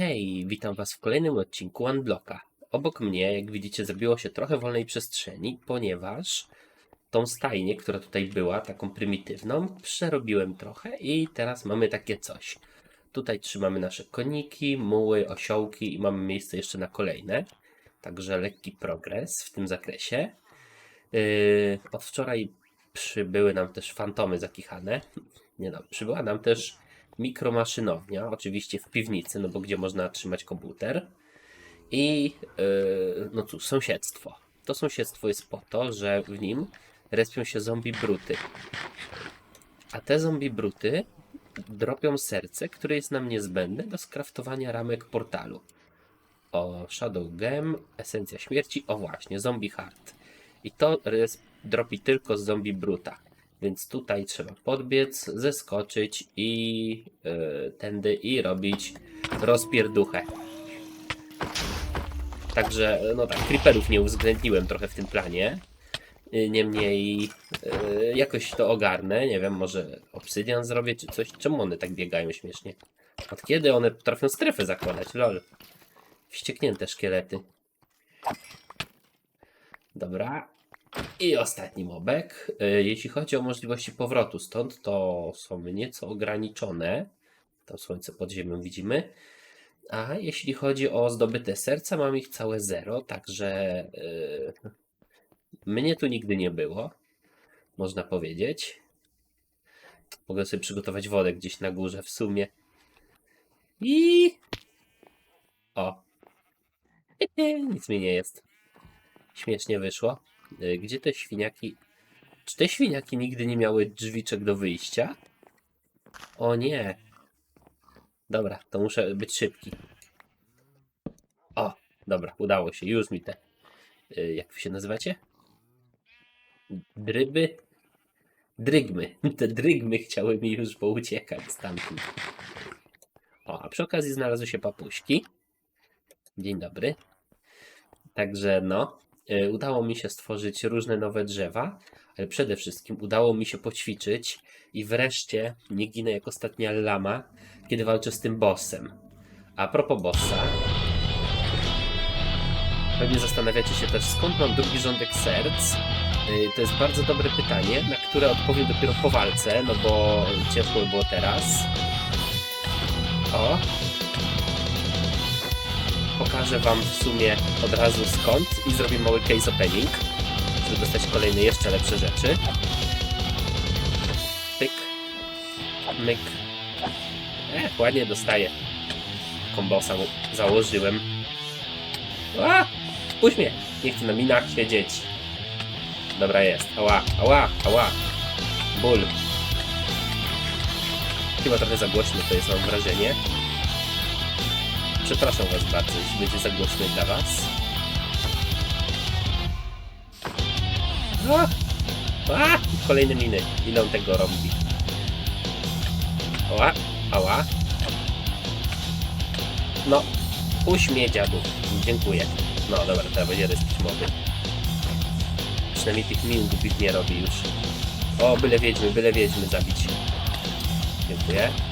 Hej, witam Was w kolejnym odcinku OneBlocka. Obok mnie, jak widzicie, zrobiło się trochę wolnej przestrzeni, ponieważ tą stajnię, która tutaj była, taką prymitywną, przerobiłem trochę i teraz mamy takie coś. Tutaj trzymamy nasze koniki, muły, osiołki i mamy miejsce jeszcze na kolejne. Także lekki progres w tym zakresie. Yy, od wczoraj przybyły nam też fantomy zakichane. Nie no, przybyła nam też mikromaszynownia, oczywiście w piwnicy, no bo gdzie można trzymać komputer. I yy, no cóż, sąsiedztwo. To sąsiedztwo jest po to, że w nim respią się zombie bruty. A te zombie bruty dropią serce, które jest nam niezbędne do skraftowania ramek portalu. O, Shadow Gem, Esencja Śmierci, o właśnie, Zombie Heart. I to dropi tylko z zombie bruta. Więc tutaj trzeba podbiec, zeskoczyć i yy, tędy i robić rozpierduchę. Także, no tak, creeperów nie uwzględniłem trochę w tym planie. Yy, Niemniej yy, jakoś to ogarnę. Nie wiem, może obsydian zrobię czy coś. Czemu one tak biegają śmiesznie? Od kiedy one potrafią strefę zakładać? Lol. Wścieknięte szkielety. Dobra. I ostatni mobek. Y, Jeśli chodzi o możliwości powrotu stąd, to są nieco ograniczone. Tam słońce pod ziemią widzimy. A jeśli chodzi o zdobyte serca, mam ich całe zero, także y, mnie tu nigdy nie było, można powiedzieć. Mogę sobie przygotować wodę gdzieś na górze w sumie. I o. Nic mi nie jest. Śmiesznie wyszło. Y, Gdzie te świniaki? Czy te świniaki nigdy nie miały drzwiczek do wyjścia? O nie. Dobra, to muszę być szybki. O, dobra, udało się. Już mi te. y, Jak wy się nazywacie? Dryby? Drygmy. Te drygmy chciały mi już pouciekać stamtąd. O, a przy okazji znalazły się papuśki. Dzień dobry. Także no, udało mi się stworzyć różne nowe drzewa, ale przede wszystkim udało mi się poćwiczyć i wreszcie nie ginę jak ostatnia lama, kiedy walczę z tym bossem. A propos bossa, pewnie zastanawiacie się też skąd mam drugi rządek serc. Y, To jest bardzo dobre pytanie, na które odpowiem dopiero po walce, no bo by było teraz. O, pokażę Wam w sumie od razu skąd i zrobię mały case opening, żeby dostać kolejne jeszcze lepsze rzeczy. Pyk, myk. Ech, ładnie dostaję. Kombosa założyłem. A! Puść mnie! Nie chcę na minach siedzieć. Dobra jest. Ała, ała, ała. Ból. Chyba trochę za głośno to jest, mam wrażenie. Przepraszam Was bardzo, jeśli będzie za głośny dla Was. A! A! Kolejne miny. Ile on tego robi? Ała, ała. No, uśmie dziadu. Dziękuję. No dobra, teraz będzie respić moby. Przynajmniej tych min głupich nie robi już. O, byle wiedźmy, byle wiedźmy zabić. Dziękuję.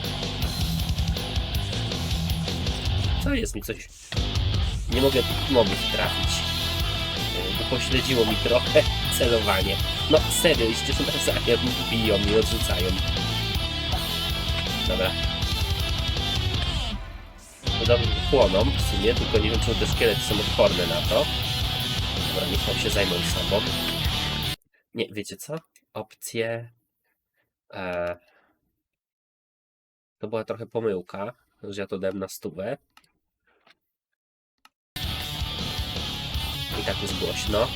Co jest mi coś? Nie mogę mobów trafić. Yy, Bo pośledziło mi trochę celowanie. No serio, jeśli są nawzajem, biją i odrzucają. Dobra. No dobrze, płoną w sumie, tylko nie wiem, czy te szkielety są odporne na to. Dobra, niech tam się zajmą sobą. Nie, wiecie co? Opcje... E... To była trochę pomyłka, że ja to dałem na stówę. I tak jest głośno.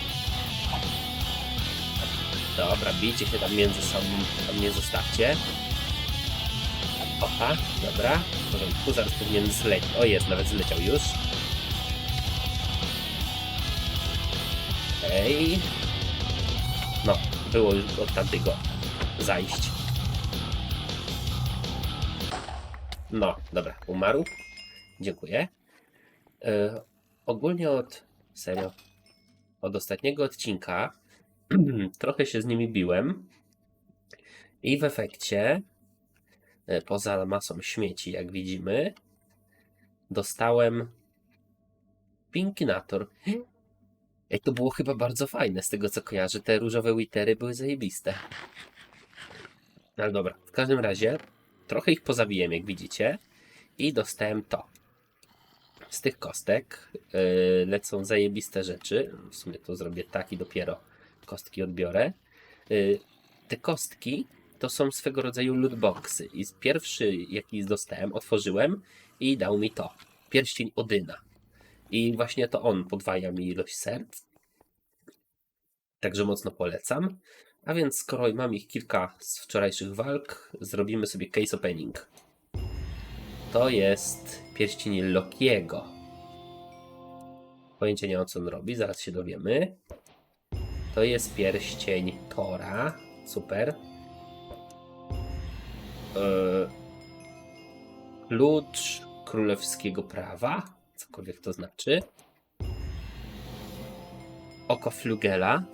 Dobra, bijcie się tam między sobą, tam nie zostawcie. Opa, dobra, w porządku, zaraz powinien zlecieć. O jest, nawet zleciał już. Ej. No, było już od tamtego zajść. No, dobra, umarł. Dziękuję. E, ogólnie od. Serio. Od ostatniego odcinka trochę się z nimi biłem. I w efekcie, e, poza masą śmieci, jak widzimy, dostałem Pinkinator. Ej, to było chyba bardzo fajne z tego co kojarzę. Te różowe witery były zajebiste. No Ale dobra, w każdym razie trochę ich pozabiłem, jak widzicie. I dostałem to. Z tych kostek yy, lecą zajebiste rzeczy. W sumie to zrobię tak i dopiero kostki odbiorę. Yy, te kostki to są swego rodzaju lootboxy. I pierwszy, jaki dostałem, otworzyłem i dał mi to. Pierścień Odyna. I właśnie to on podwaja mi ilość serc. Także mocno polecam. A więc skoro mam ich kilka z wczorajszych walk, zrobimy sobie case opening. To jest pierścień Lokiego. Pojęcia nie mam co on robi, zaraz się dowiemy. To jest pierścień Tora. Super. Eee, klucz królewskiego prawa. Cokolwiek to znaczy. Oko Flugela.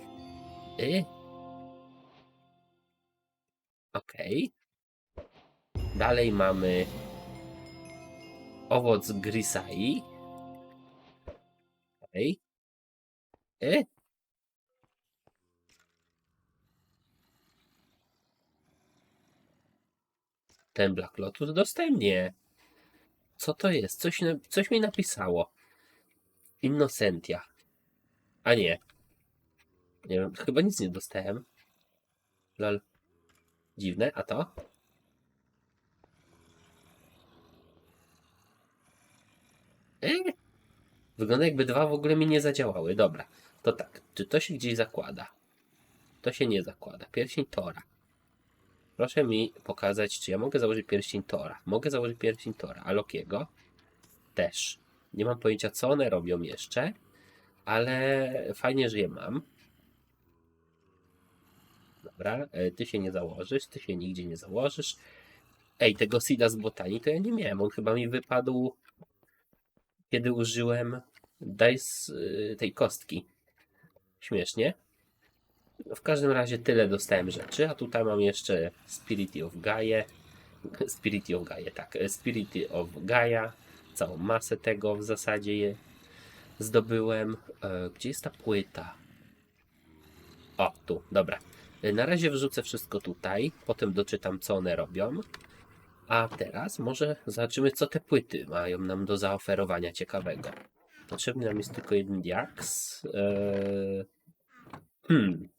Y. Okej. Dalej mamy owoc Grisai. Okej. Y. Ten Black Lotus dostałem? Nie. Co to jest? Coś, coś mi napisało. Innocentia. A nie. Nie wiem, chyba nic nie dostałem. Lol. Dziwne, a to? Wygląda jakby dwa w ogóle mi nie zadziałały. Dobra, to tak. Czy to się gdzieś zakłada? To się nie zakłada. Pierścień Tora. Proszę mi pokazać, czy ja mogę założyć pierścień Tora. Mogę założyć pierścień Tora, a Lokiego też. Nie mam pojęcia, co one robią jeszcze, ale fajnie, że je mam. Dobra, e, ty się nie założysz, ty się nigdzie nie założysz. Ej, tego Sida z botanii to ja nie miałem. On chyba mi wypadł, kiedy użyłem dice y, tej kostki. Śmiesznie. No, W każdym razie tyle dostałem rzeczy, a tutaj mam jeszcze Spirity of Gaia. Spirity of Gaia, tak. Spirity of Gaia. Całą masę tego w zasadzie je zdobyłem. E, Gdzie jest ta płyta? O, tu, dobra. E, Na razie wrzucę wszystko tutaj, potem doczytam, co one robią. A teraz może zobaczymy, co te płyty mają nam do zaoferowania ciekawego. Potrzebny nam jest tylko jeden diaks. Eee... Hmm.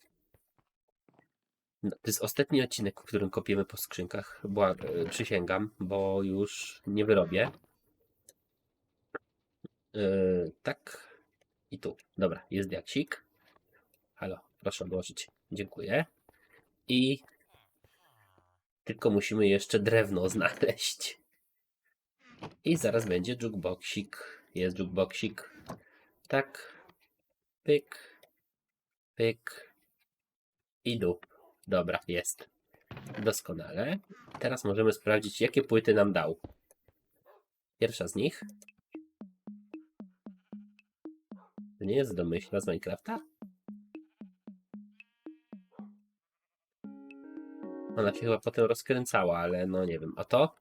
No, to jest ostatni odcinek, w którym kopiemy po skrzynkach. E, Przysięgam, bo już nie wyrobię. Eee, tak. I tu. Dobra, jest diaksik. Halo, proszę odłożyć. Dziękuję. I tylko musimy jeszcze drewno znaleźć. I zaraz będzie jukeboxik. Jest jukeboxik. Tak. Pyk. Pyk. I dup. Dobra, jest. Doskonale. Teraz możemy sprawdzić, jakie płyty nam dał. Pierwsza z nich. To nie jest domyślna z Minecrafta? Ona się chyba potem rozkręcała, ale no nie wiem. A to?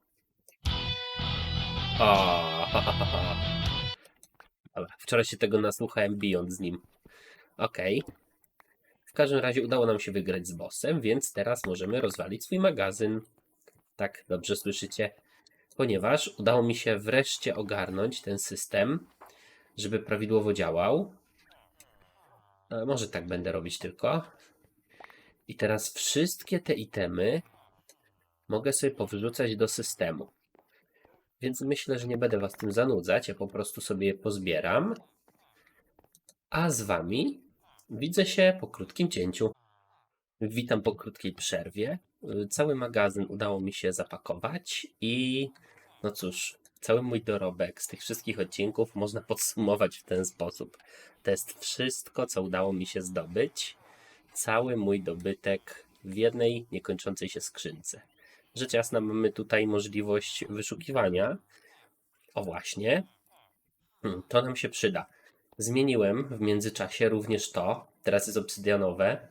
O, ha, ha, ha. Dobra, wczoraj się tego nasłuchałem bijąc z nim. Okej. W każdym razie udało nam się wygrać z bossem, więc teraz możemy rozwalić swój magazyn. Tak, dobrze słyszycie. Ponieważ udało mi się wreszcie ogarnąć ten system, żeby prawidłowo działał. E, Może tak będę robić tylko. I teraz wszystkie te itemy mogę sobie powrzucać do systemu. Więc myślę, że nie będę Was tym zanudzać. Ja po prostu sobie je pozbieram. A z Wami widzę się po krótkim cięciu. Witam po krótkiej przerwie. Cały magazyn udało mi się zapakować i no cóż, cały mój dorobek z tych wszystkich odcinków można podsumować w ten sposób. To jest wszystko, co udało mi się zdobyć. Cały mój dobytek w jednej niekończącej się skrzynce. Rzecz jasna, mamy tutaj możliwość wyszukiwania. O właśnie. Hmm, To nam się przyda. Zmieniłem w międzyczasie również to. Teraz jest obsydianowe.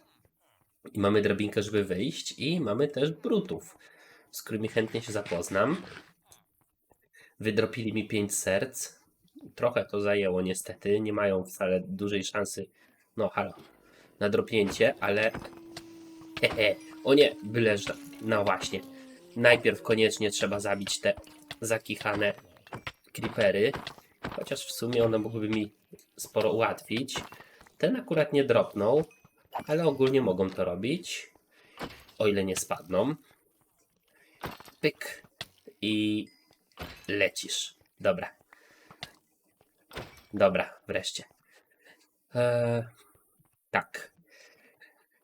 I mamy drabinkę, żeby wyjść. I mamy też brutów, z którymi chętnie się zapoznam. Wydropili mi 5 serc. Trochę to zajęło niestety. Nie mają wcale dużej szansy. No halo. Na dropnięcie, ale. Hehe. O nie, byle że. No właśnie. Najpierw koniecznie trzeba zabić te zakichane creepery. Chociaż w sumie one mogłyby mi sporo ułatwić. Ten akurat nie dropnął, ale ogólnie mogą to robić. O ile nie spadną. Pyk. I lecisz. Dobra. Dobra, wreszcie. Eee, tak.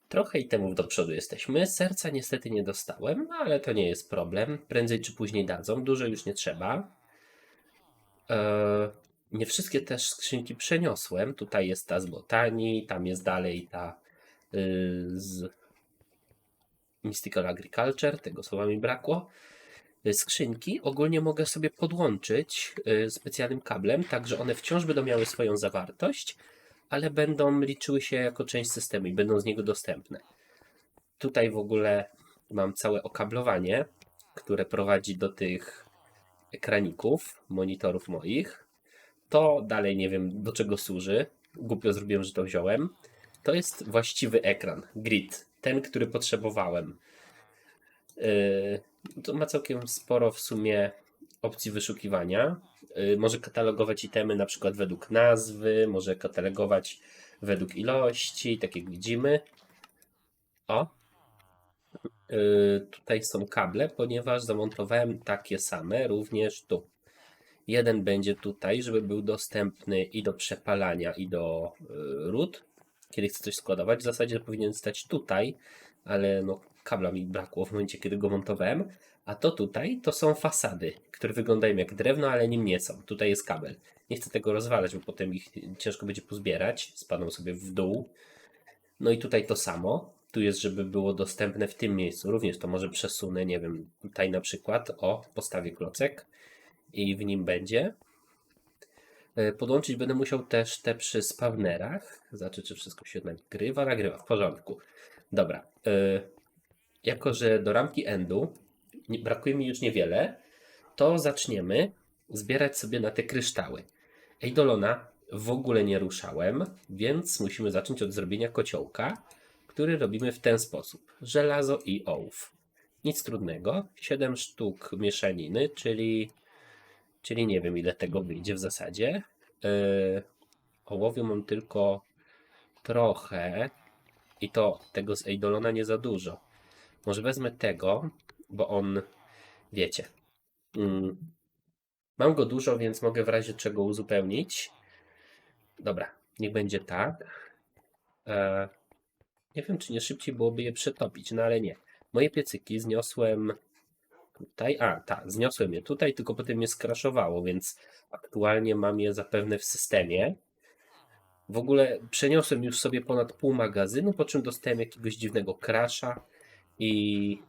Trochę itemów do przodu jesteśmy. Serca niestety nie dostałem, no ale to nie jest problem. Prędzej czy później dadzą. Dużo już nie trzeba. Eee, nie wszystkie też skrzynki przeniosłem. Tutaj jest ta z botanii, tam jest dalej ta y, z Mystical Agriculture, tego słowa mi brakło. Y, Skrzynki ogólnie mogę sobie podłączyć y, specjalnym kablem, tak że one wciąż będą miały swoją zawartość, ale będą liczyły się jako część systemu i będą z niego dostępne. Tutaj w ogóle mam całe okablowanie, które prowadzi do tych ekraników, monitorów moich. To dalej nie wiem do czego służy. Głupio zrobiłem, że to wziąłem. To jest właściwy ekran, grid, ten, który potrzebowałem. Yy, to ma całkiem sporo w sumie opcji wyszukiwania. Yy, może katalogować itemy na przykład według nazwy, może katalogować według ilości, tak jak widzimy. O. Yy, tutaj są kable, ponieważ zamontowałem takie same również tu. Jeden będzie tutaj, żeby był dostępny i do przepalania, i do yy, ród. Kiedy chcę coś składować, w zasadzie powinien stać tutaj, ale no kabla mi brakło w momencie, kiedy go montowałem. A to tutaj to są fasady, które wyglądają jak drewno, ale nim nie są. Tutaj jest kabel. Nie chcę tego rozwalać, bo potem ich ciężko będzie pozbierać. Spadną sobie w dół. No i tutaj to samo. Tu jest, żeby było dostępne w tym miejscu. Również to może przesunę, nie wiem, tutaj na przykład. O, postawię klocek i w nim będzie. E, Podłączyć będę musiał też te przy spawnerach. Zobaczę, czy wszystko się nagrywa. Nagrywa, w porządku. Dobra. e, Jako, że do ramki endu brakuje mi już niewiele, to zaczniemy zbierać sobie na te kryształy. Eidolona w ogóle nie ruszałem, więc musimy zacząć od zrobienia kociołka, który robimy w ten sposób. Żelazo i ołów. Nic trudnego. 7 sztuk mieszaniny, czyli, czyli nie wiem ile tego wyjdzie w zasadzie. Yy, ołowiu mam tylko trochę i to tego z Eidolona nie za dużo. Może wezmę tego, bo on, wiecie, mm, mam go dużo, więc mogę w razie czego uzupełnić. Dobra, niech będzie tak. E, nie wiem, czy nie szybciej byłoby je przetopić, no ale nie. Moje piecyki zniosłem tutaj. A, tak, zniosłem je tutaj, tylko potem je skraszowało, więc aktualnie mam je zapewne w systemie. W ogóle przeniosłem już sobie ponad pół magazynu, po czym dostałem jakiegoś dziwnego crasha i.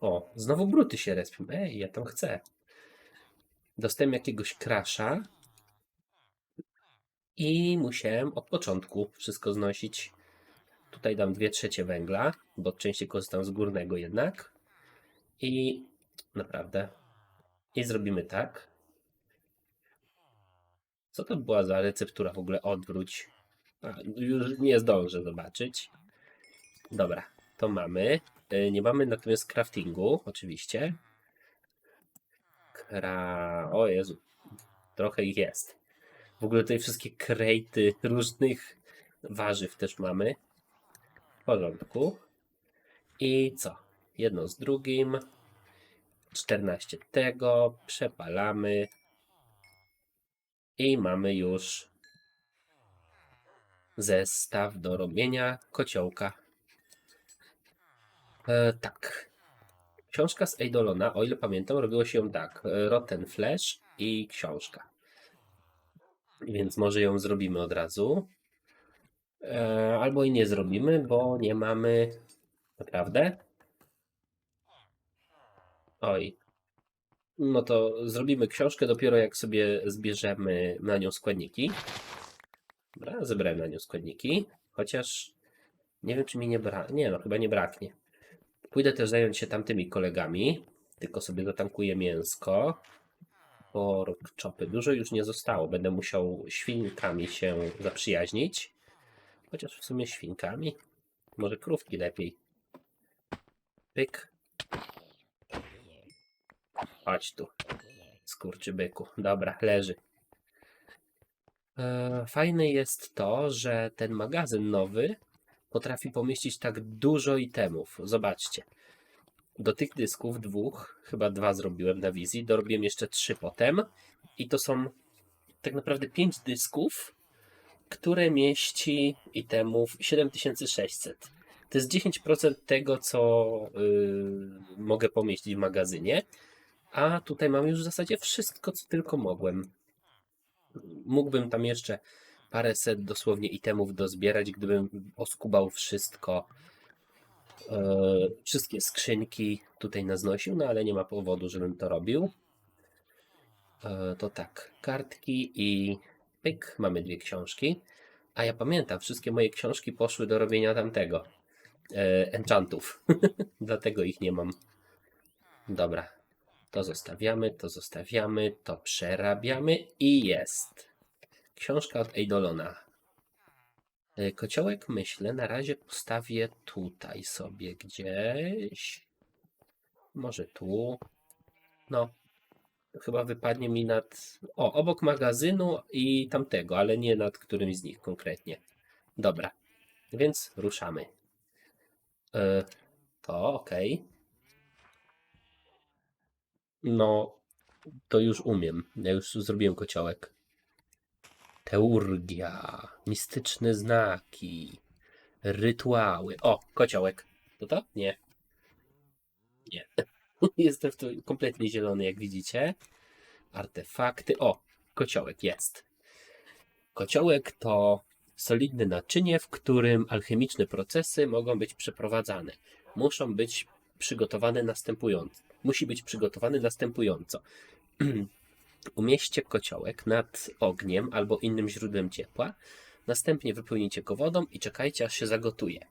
O, znowu bruty się respią. Ej, ja tam chcę. Dostałem jakiegoś crasha i musiałem od początku wszystko znosić. Tutaj dam 2 trzecie węgla, bo częściej korzystam z górnego jednak. I naprawdę. I zrobimy tak. Co to była za receptura w ogóle? Odwróć. A, już nie zdążę zobaczyć. Dobra, to mamy. Y, Nie mamy natomiast craftingu, oczywiście. Kra... O Jezu. Trochę ich jest. W ogóle tutaj wszystkie krejty różnych warzyw też mamy. W porządku. I co? Jedno z drugim. 14 tego. Przepalamy. I mamy już zestaw do robienia kociołka. E, tak. Książka z Eidolona, o ile pamiętam, robiło się ją tak. e, Rotten Flash i książka. Więc może ją zrobimy od razu. E, albo i nie zrobimy, bo nie mamy. Naprawdę? Oj. No to zrobimy książkę dopiero jak sobie zbierzemy na nią składniki. Dobra, zebrałem na nią składniki. Chociaż nie wiem, czy mi nie braknie. Nie, no chyba nie braknie. Pójdę też zająć się tamtymi kolegami. Tylko sobie zatankuję mięsko. pork chopy. Dużo już nie zostało. Będę musiał świnkami się zaprzyjaźnić. Chociaż w sumie świnkami. Może krówki lepiej. Pyk. Chodź tu. Skurczy byku. Dobra, leży. E, Fajne jest to, że ten magazyn nowy potrafi pomieścić tak dużo itemów. Zobaczcie. Do tych dysków dwóch, chyba dwa zrobiłem na wizji, dorobiłem jeszcze trzy potem i to są tak naprawdę pięć dysków, które mieści itemów 7600. To jest 10% tego, co yy, mogę pomieścić w magazynie, a tutaj mam już w zasadzie wszystko, co tylko mogłem. Mógłbym tam jeszcze paręset dosłownie itemów dozbierać, gdybym oskubał wszystko. E, wszystkie skrzynki tutaj naznosił, no ale nie ma powodu, żebym to robił. E, to tak, kartki i pyk, mamy dwie książki. A ja pamiętam, wszystkie moje książki poszły do robienia tamtego. E, enchantów. Dlatego ich nie mam. Dobra. To zostawiamy, to zostawiamy, to przerabiamy i jest. Książka od Eidolona. E, Kociołek myślę, na razie postawię tutaj sobie gdzieś. Może tu. No. Chyba wypadnie mi nad. O, obok magazynu i tamtego, ale nie nad którymś z nich konkretnie. Dobra. Więc ruszamy. E, to ok. No, to już umiem. Ja już zrobiłem kociołek. Teurgia, mistyczne znaki, rytuały. O, kociołek. To to? Nie. Nie. Jestem w kompletnie zielony, jak widzicie. Artefakty. O, kociołek jest. Kociołek to solidne naczynie, w którym alchemiczne procesy mogą być przeprowadzane. Muszą być przygotowane następująco. Musi być przygotowany następująco. Umieśćcie kociołek nad ogniem albo innym źródłem ciepła. Następnie wypełnijcie go wodą i czekajcie, aż się zagotuje.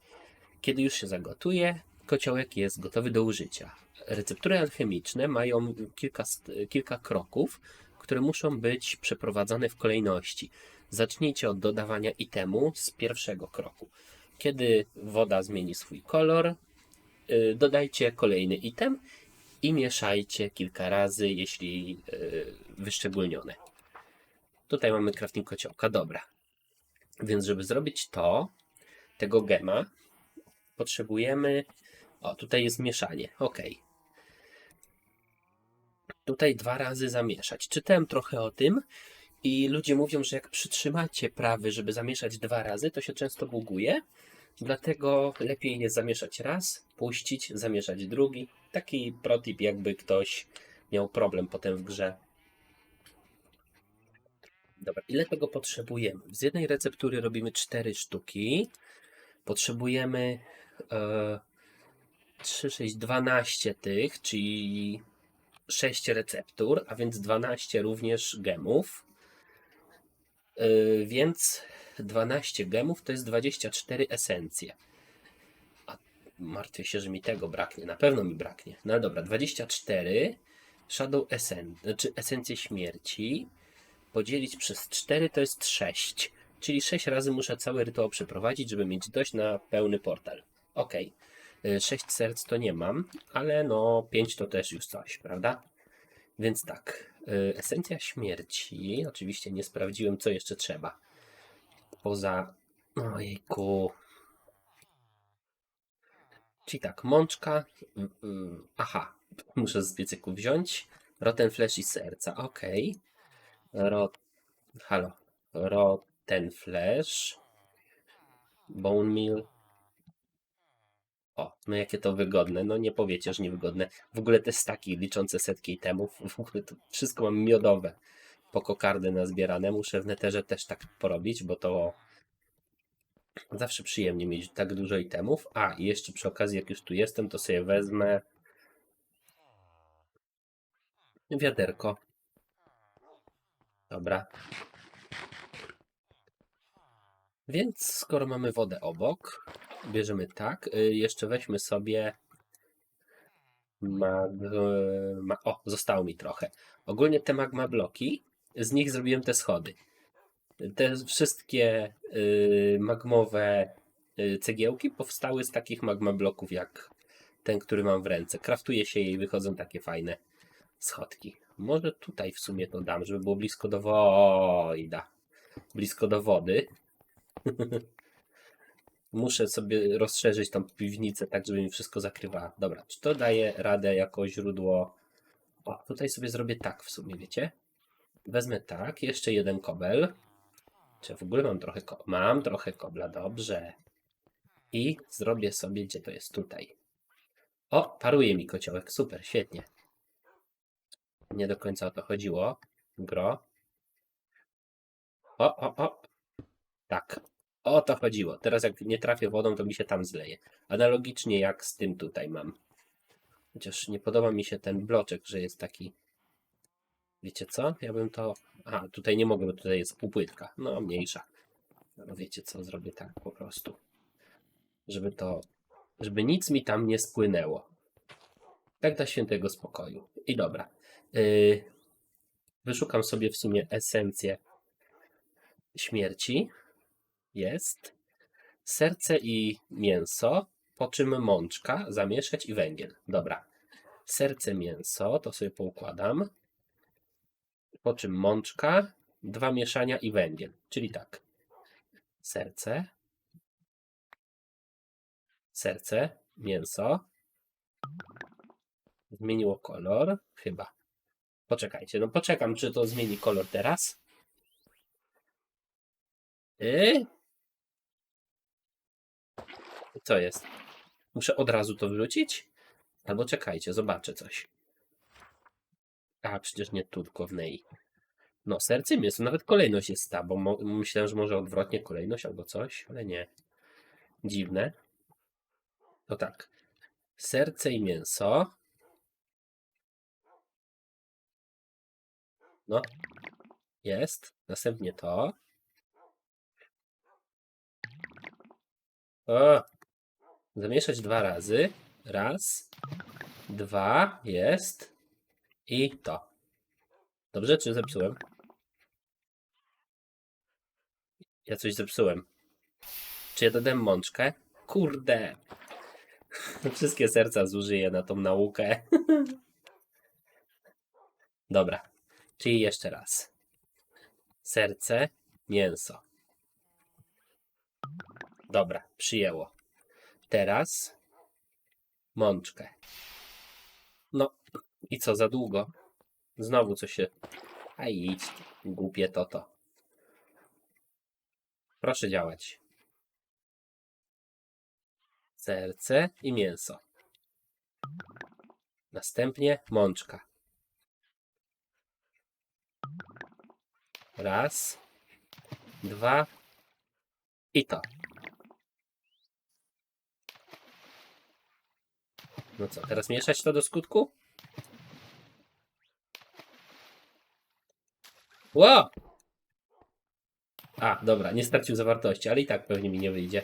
Kiedy już się zagotuje, kociołek jest gotowy do użycia. Receptury alchemiczne mają kilka, kilka kroków, które muszą być przeprowadzane w kolejności. Zacznijcie od dodawania itemu z pierwszego kroku. Kiedy woda zmieni swój kolor, y, dodajcie kolejny item i mieszajcie kilka razy, jeśli y, wyszczególnione. Tutaj mamy crafting kociołka, dobra. Więc żeby zrobić to, tego gema, potrzebujemy. O, tutaj jest mieszanie. Ok. Tutaj dwa razy zamieszać. Czytałem trochę o tym i ludzie mówią, że jak przytrzymacie prawy, żeby zamieszać dwa razy, to się często buguje. Dlatego lepiej jest zamieszać raz, puścić, zamieszać drugi. Taki protip, jakby ktoś miał problem potem w grze. Dobra, ile tego potrzebujemy? Z jednej receptury robimy 4 sztuki. Potrzebujemy e, 3, 6, 12 tych, czyli 6 receptur, a więc 12 również gemów. E, więc 12 gemów to jest 24 esencje. A martwię się, że mi tego braknie. Na pewno mi braknie. No dobra, 24 Shadow Essen, znaczy esencje śmierci podzielić przez 4 to jest 6. Czyli 6 razy muszę cały rytuał przeprowadzić, żeby mieć dość na pełny portal. Ok. 6 serc to nie mam, ale no 5 to też już coś, prawda? Więc tak. y, Esencja śmierci. Oczywiście nie sprawdziłem, co jeszcze trzeba. Poza. Ojejku. Czyli tak, mączka. y, y, Aha, muszę z piecyku wziąć. Rotten flesh i serca. Ok. Rot. Halo. Rotten flesh. Bone meal. O, no jakie to wygodne. No nie powiecie, że niewygodne. W ogóle te staki liczące setki itemów, w ogóle to wszystko mam miodowe. Po kokardy nazbierane. Muszę w też tak porobić, bo to zawsze przyjemnie mieć tak dużo itemów. A, i jeszcze przy okazji, jak już tu jestem, to sobie wezmę wiaderko. Dobra. Więc skoro mamy wodę obok, bierzemy tak. y, Jeszcze weźmy sobie Mag... Ma... O, zostało mi trochę. Ogólnie te magma bloki, z nich zrobiłem te schody. Te wszystkie y, magmowe y, cegiełki powstały z takich magma bloków jak ten, który mam w ręce. Kraftuje się je i wychodzą takie fajne schodki. Może tutaj w sumie to dam, żeby było blisko do wojda. Blisko do wody. Muszę sobie rozszerzyć tą piwnicę tak, żeby mi wszystko zakrywała. Dobra, czy to daje radę jako źródło? O, tutaj sobie zrobię tak w sumie, wiecie? Wezmę tak, jeszcze jeden kobel. Czy w ogóle mam trochę ko- Mam trochę kobla, dobrze. I zrobię sobie, gdzie to jest tutaj. O, paruje mi kociołek, super, świetnie. Nie do końca o to chodziło. Gro. O, o, o. Tak. O to chodziło. Teraz jak nie trafię wodą, to mi się tam zleje. Analogicznie jak z tym tutaj mam. Chociaż nie podoba mi się ten bloczek, że jest taki. Wiecie co? Ja bym to. A, tutaj nie mogę, bo tutaj jest półpłytka. No, mniejsza. No wiecie co? Zrobię tak po prostu. Żeby to. Żeby nic mi tam nie spłynęło. Tak dla świętego spokoju. I dobra. Yy, wyszukam sobie w sumie esencję śmierci. Jest. Serce i mięso, po czym mączka, zamieszać i węgiel. Dobra. Serce, mięso, to sobie poukładam. Po czym mączka, dwa mieszania i węgiel. Czyli tak. Serce. Serce, mięso. Zmieniło kolor? Chyba. Poczekajcie, no poczekam, czy to zmieni kolor teraz. Yy? Co jest? Muszę od razu to wrzucić? Albo czekajcie, zobaczę coś. A, przecież nie niej. No, serce mięso, nawet kolejność jest ta, bo myślałem, że może odwrotnie kolejność albo coś, ale nie. Dziwne. To tak. Serce i mięso. No. Jest. Następnie to. O! Zamieszać dwa razy. Raz. Dwa. Jest. I to. Dobrze, czy zepsułem? Ja coś zepsułem. Czy ja dodałem mączkę? Kurde. Wszystkie serca zużyję na tą naukę. Dobra. Czyli jeszcze raz. Serce, mięso. Dobra, przyjęło. Teraz mączkę. No i co za długo? Znowu coś się. A idź, głupie to to. Proszę działać. Serce i mięso. Następnie mączka. Raz, dwa i to. No co, teraz mieszać to do skutku? Ło! A, dobra, nie stracił zawartości, ale i tak pewnie mi nie wyjdzie.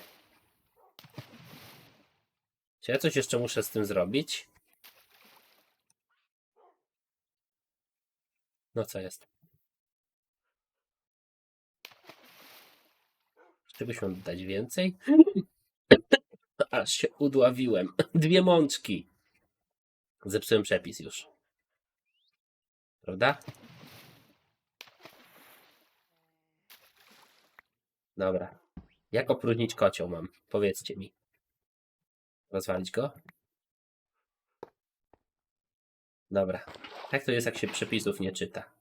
Czy ja coś jeszcze muszę z tym zrobić? No co jest? Czy byśmy dać więcej? Aż się udławiłem. Dwie mączki. Zepsułem przepis już. Prawda? Dobra. Jak opróżnić kocioł mam? Powiedzcie mi. Rozwalić go? Dobra. Jak to jest, jak się przepisów nie czyta?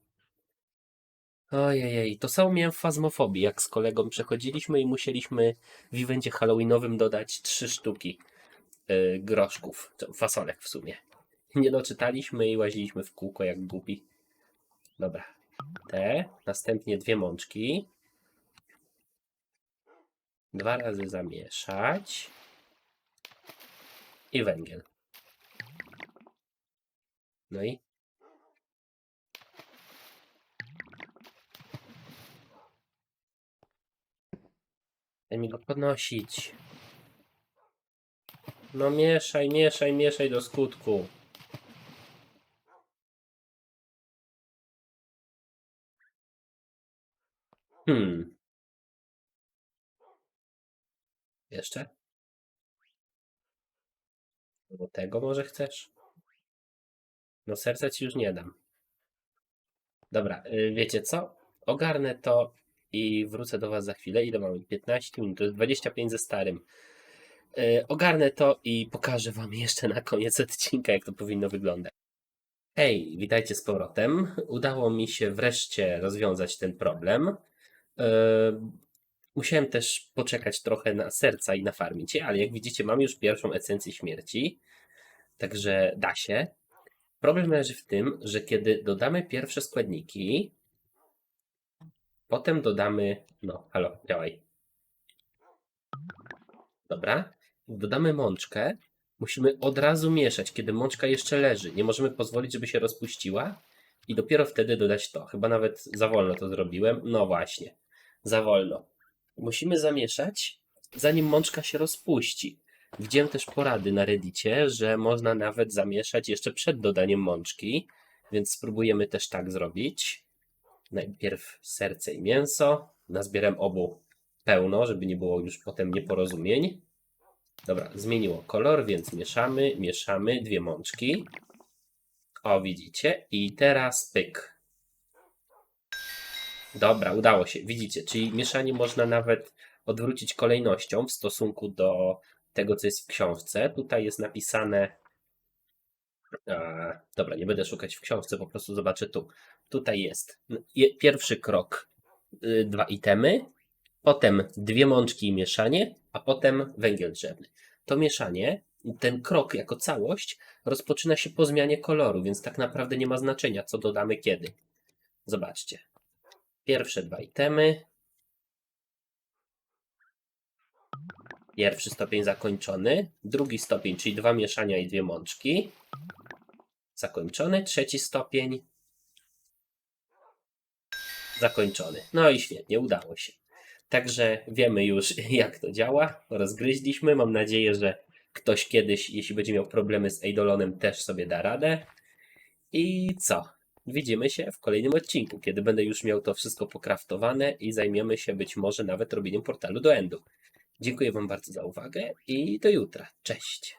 Ojej, to samo miałem w fazmofobii, jak z kolegą przechodziliśmy i musieliśmy w evencie halloweenowym dodać trzy sztuki yy, groszków, fasolek w sumie. Nie doczytaliśmy i łaziliśmy w kółko jak głupi. Dobra. Te, następnie dwie mączki. Dwa razy zamieszać. I węgiel. No i Daj mi go podnosić. No mieszaj, mieszaj, mieszaj do skutku. Hmm. Jeszcze? Albo tego może chcesz? No serce ci już nie dam. Dobra, y, wiecie co? Ogarnę to i wrócę do was za chwilę. Ile mamy? 15 minut, to jest 25 ze starym. Y, Ogarnę to i pokażę wam jeszcze na koniec odcinka, jak to powinno wyglądać. Hej, witajcie z powrotem. Udało mi się wreszcie rozwiązać ten problem. Y, Musiałem też poczekać trochę na serca i nafarmić je, ale jak widzicie, mam już pierwszą esencję śmierci. Także da się. Problem leży w tym, że kiedy dodamy pierwsze składniki, potem dodamy. No, halo, działaj. Dobra. Dodamy mączkę. Musimy od razu mieszać, kiedy mączka jeszcze leży. Nie możemy pozwolić, żeby się rozpuściła. I dopiero wtedy dodać to. Chyba nawet za wolno to zrobiłem. No właśnie, za wolno. Musimy zamieszać, zanim mączka się rozpuści. Widziałem też porady na Reddicie, że można nawet zamieszać jeszcze przed dodaniem mączki, więc spróbujemy też tak zrobić. Najpierw serce i mięso. Nazbieram obu pełno, żeby nie było już potem nieporozumień. Dobra, zmieniło kolor, więc mieszamy, mieszamy dwie mączki. O, widzicie? I teraz pyk. Dobra, udało się. Widzicie, czyli mieszanie można nawet odwrócić kolejnością w stosunku do tego, co jest w książce. Tutaj jest napisane. E, dobra, nie będę szukać w książce, po prostu zobaczę tu. Tutaj jest je- pierwszy krok, y, dwa itemy, potem dwie mączki i mieszanie, a potem węgiel drzewny. To mieszanie, ten krok jako całość rozpoczyna się po zmianie koloru, więc tak naprawdę nie ma znaczenia, co dodamy kiedy. Zobaczcie. Pierwsze dwa itemy. Pierwszy stopień zakończony. Drugi stopień, czyli dwa mieszania i dwie mączki. Zakończony. Trzeci stopień. Zakończony. No i świetnie, udało się. Także wiemy już, jak to działa. Rozgryźliśmy. Mam nadzieję, że ktoś kiedyś, jeśli będzie miał problemy z Eidolonem, też sobie da radę. I co? Widzimy się w kolejnym odcinku, kiedy będę już miał to wszystko pokraftowane i zajmiemy się być może nawet robieniem portalu do Endu. Dziękuję Wam bardzo za uwagę i do jutra. Cześć.